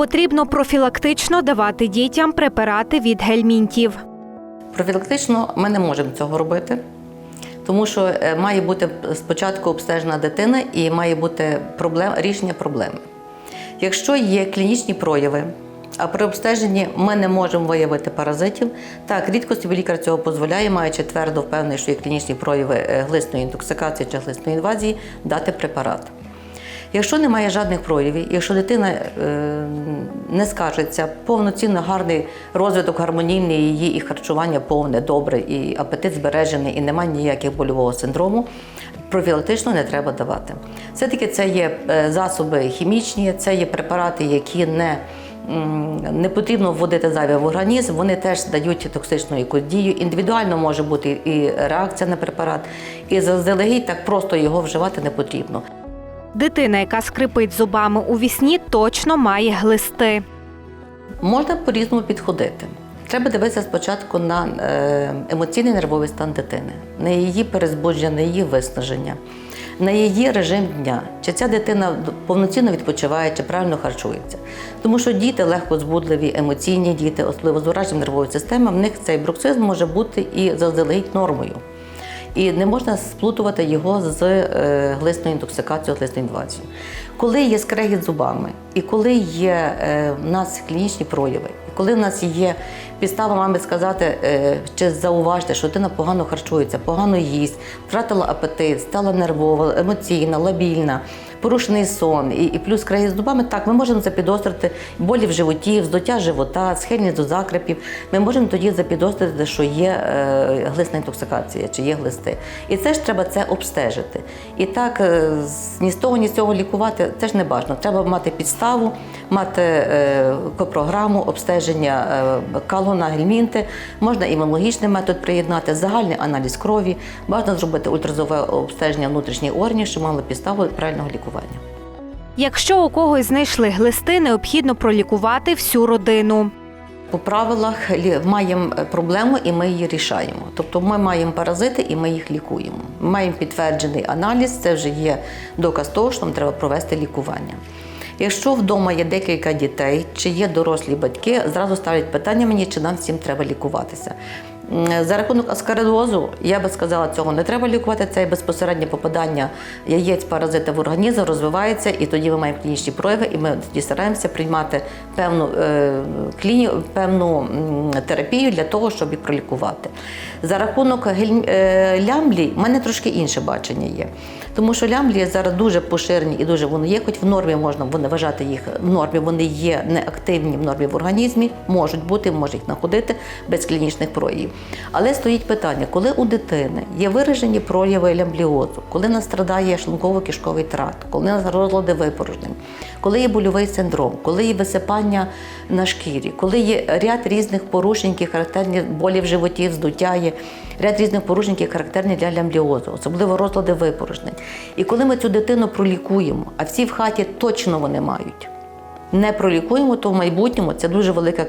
потрібно профілактично давати дітям препарати від гельмінтів. Профілактично ми не можемо цього робити, тому що е, має бути спочатку обстежена дитина і має бути проблем, рішення проблеми. Якщо є клінічні прояви, а при обстеженні ми не можемо виявити паразитів, так, рідко собі лікар цього дозволяє, маючи твердо впевнений, що є клінічні прояви е, глисної інтоксикації чи глисної інвазії, дати препарат. Якщо немає жодних проявів, якщо дитина е, не скажеться, повноцінно гарний розвиток гармонійний її і харчування повне, добре, і апетит збережений, і немає ніяких больового синдрому, профілактично не треба давати. Все-таки це є е, засоби хімічні, це є препарати, які не не потрібно вводити зайве в організм, вони теж дають токсичну якусь дію. Індивідуально може бути і реакція на препарат, і заздалегідь так просто його вживати не потрібно. Дитина, яка скрипить зубами у вісні, точно має глисти. Можна по-різному підходити. Треба дивитися спочатку на е, емоційний нервовий стан дитини, на її перезбудження, на її виснаження, на її режим дня. Чи ця дитина повноцінно відпочиває, чи правильно харчується. Тому що діти легко збудливі, емоційні діти, особливо з ураженням нервової системи, в них цей бруксизм може бути і заздалегідь нормою. І не можна сплутувати його з е, глисною інтоксикацією, глисною інвазією. Коли є скрегіт зубами, і коли є е, в нас клінічні прояви, і коли в нас є підстава мамі сказати е, чи зауважити, що дитина погано харчується, погано їсть, втратила апетит, стала нервова, емоційна, лабільна, порушений сон і, і плюс скрегіт з зубами, так ми можемо запідозрити болі в животі, вздуття живота, схильність до закрепів. Ми можемо тоді запідозрити, що є е, глисна інтоксикація чи є глисти. І це ж треба це обстежити. І так е, ні з того, ні з цього лікувати це ж не бажано. Треба мати підставу, мати е, програму обстеження е, калона, гельмінти, можна імунологічний метод приєднати, загальний аналіз крові, бажано зробити ультразвукове обстеження внутрішніх органів, щоб мали підставу правильного лікування. Якщо у когось знайшли глисти, необхідно пролікувати всю родину. По правилах маємо е, проблему і ми її рішаємо. Тобто ми маємо паразити і ми їх лікуємо. Ми маємо підтверджений аналіз, це вже є доказ того, що нам треба провести лікування. Якщо вдома є декілька дітей, чи є дорослі батьки, зразу ставлять питання мені, чи нам всім треба лікуватися. За рахунок аскаридозу, я би сказала, цього не треба лікувати. Це безпосереднє попадання яєць паразита в організм, розвивається, і тоді ми маємо клінічні прояви, і ми тоді стараємося приймати певну, е, кліні, певну терапію для того, щоб їх пролікувати. За рахунок е, лямблій, в мене трошки інше бачення є. Тому що лямблії зараз дуже поширені і дуже вони є, хоч в нормі можна вони вважати їх в нормі, вони є неактивні в нормі в організмі, можуть бути, може їх знаходити без клінічних проявів. Але стоїть питання, коли у дитини є виражені прояви лямбліозу, коли нас страдає шлунково-кишковий тракт, коли нас розлади випорожнень, коли є больовий синдром, коли є висипання на шкірі, коли є ряд різних порушень, які характерні болі в животі, вздуття є, ряд різних порушень, які характерні для лямбліозу, особливо розлади випорожнень. І коли ми цю дитину пролікуємо, а всі в хаті точно вони мають. Не пролікуємо, то в майбутньому це дуже велика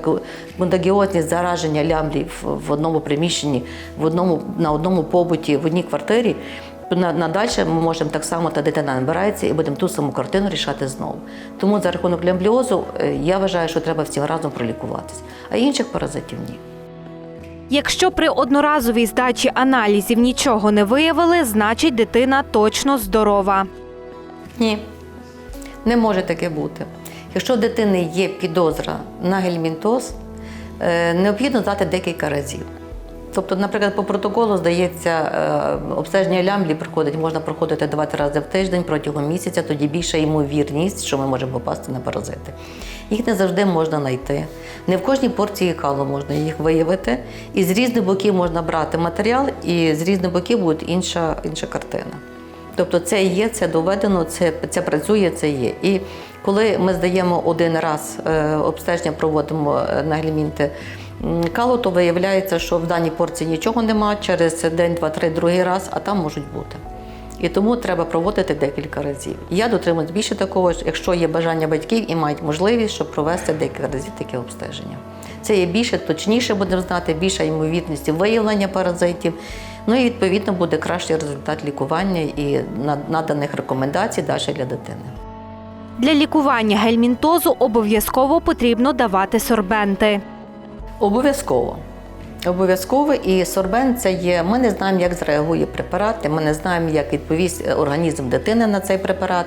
контагіозність зараження лямблій в, одному приміщенні, в одному, на одному побуті, в одній квартирі. На, надальше ми можемо так само, та дитина набирається і будемо ту саму картину рішати знову. Тому за рахунок лямбліозу е, я вважаю, що треба всім разом пролікуватись, а інших паразитів ні. Якщо при одноразовій здачі аналізів нічого не виявили, значить дитина точно здорова. Ні, не може таке бути. Якщо у дитини є підозра на гельмінтоз, е, необхідно здати декілька разів. Тобто, наприклад, по протоколу здається, е, обстеження лямблі приходить, можна проходити два-три рази в тиждень протягом місяця, тоді більша ймовірність, що ми можемо попасти на паразити. Їх не завжди можна знайти. Не в кожній порції калу можна їх виявити. І з різних боків можна брати матеріал, і з різних боків буде інша, інша картина. Тобто це є, це доведено, це, це працює, це є. І коли ми здаємо один раз е, обстеження, проводимо е, на гельмінти калу, то виявляється, що в даній порції нічого нема, через день, два, три, другий раз, а там можуть бути. І тому треба проводити декілька разів. Я дотримуюсь більше такого, якщо є бажання батьків і мають можливість, щоб провести декілька разів таке обстеження. Це є більше, точніше будемо знати, більша ймовірність виявлення паразитів. Ну і відповідно буде кращий результат лікування і наданих рекомендацій далі для дитини. Для лікування гельмінтозу обов'язково потрібно давати сорбенти. Обов'язково. Обов'язково і сорбент це є. Ми не знаємо, як зреагує препарат, ми не знаємо, як відповість е, організм дитини на цей препарат.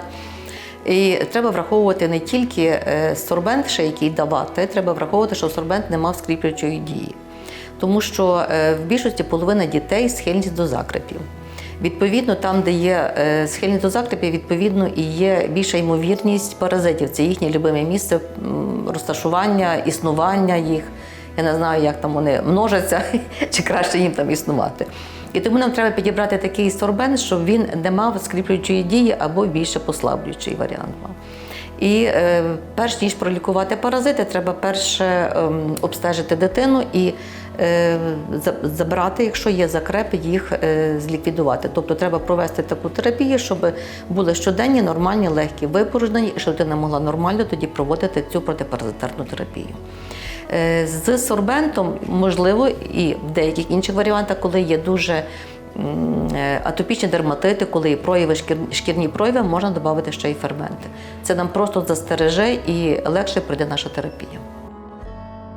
І треба враховувати не тільки е, сорбент, ще який давати, треба враховувати, що сорбент не мав скріплюючої дії. Тому що е, в більшості половина дітей схильність до закрепів. Відповідно, там, де є е, схильність до закрепів, відповідно і є більша ймовірність паразитів. Це їхнє любиме місце розташування, існування їх. Я не знаю, як там вони множаться, чи краще їм там існувати. І тому нам треба підібрати такий сорбент, щоб він не мав скріплюючої дії або більше послаблюючий варіант мав. І е, перш ніж пролікувати паразити, треба перше ем, обстежити дитину і е, забрати, якщо є закрепи, їх е, зліквідувати. Тобто треба провести таку терапію, щоб були щоденні нормальні легкі випорожнення, і щоб дитина могла нормально тоді проводити цю протипаразитарну терапію. З сорбентом, можливо, і в деяких інших варіантах, коли є дуже атопічні дерматити, коли є прояви шкір- шкірні прояви, можна додати ще й ферменти. Це нам просто застереже і легше пройде наша терапія.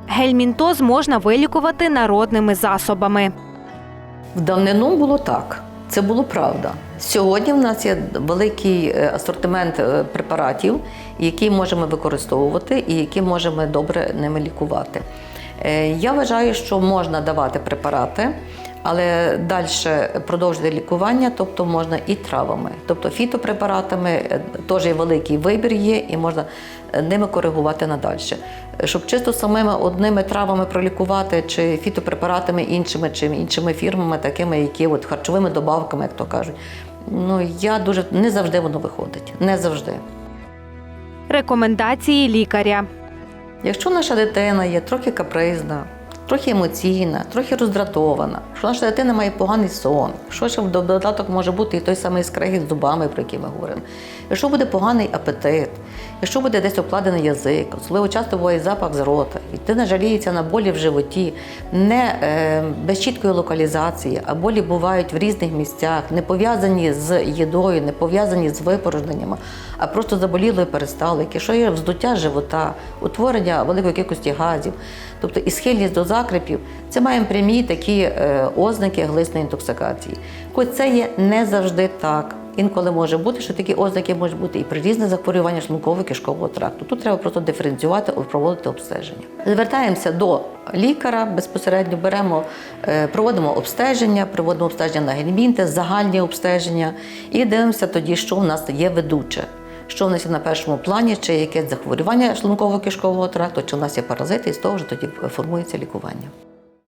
Гельмінтоз можна вилікувати народними засобами. В давнину було так. Це було правда. Сьогодні в нас є великий е, асортимент е, препаратів, які можемо використовувати і які можемо добре ними лікувати. Е, Я вважаю, що можна давати препарати, але далі продовжити лікування, тобто можна і травами, тобто фітопрепаратами е, теж є великий вибір є, і можна е, ними коригувати надальше. Щоб чисто самими одними травами пролікувати, чи фітопрепаратами іншими, чи іншими фірмами, такими, які от харчовими добавками, як то кажуть. Ну я дуже не завжди воно виходить. Не завжди. Рекомендації лікаря. Якщо наша дитина є трохи капризна, трохи емоційна, трохи роздратована, якщо наша дитина має поганий сон, що ще в додаток може бути і той самий скрегіт з зубами, про який ми говоримо, якщо буде поганий апетит, якщо буде десь обкладений язик, особливо часто буває запах з рота, і дитина жаліється на болі в животі, не е, без чіткої локалізації, а болі бувають в різних місцях, не пов'язані з їдою, не пов'язані з випорожненнями, а просто заболіло і перестало. Якщо є вздуття живота, утворення великої кількості газів, тобто і схильність до закрепів, це маємо прямі такі е, ознаки глисної інтоксикації. Хоч це є не завжди так. Інколи може бути, що такі ознаки можуть бути і при різних захворюваннях шлунково-кишкового тракту. Тут треба просто диференціювати, проводити обстеження. Звертаємося до лікаря безпосередньо, беремо, е, проводимо обстеження, проводимо обстеження на гельмінти, загальні обстеження і дивимося тоді, що в нас є ведуче. Що в нас є на першому плані, чи якесь захворювання шлунково-кишкового тракту, чи в нас є паразити, і з того вже тоді формується лікування.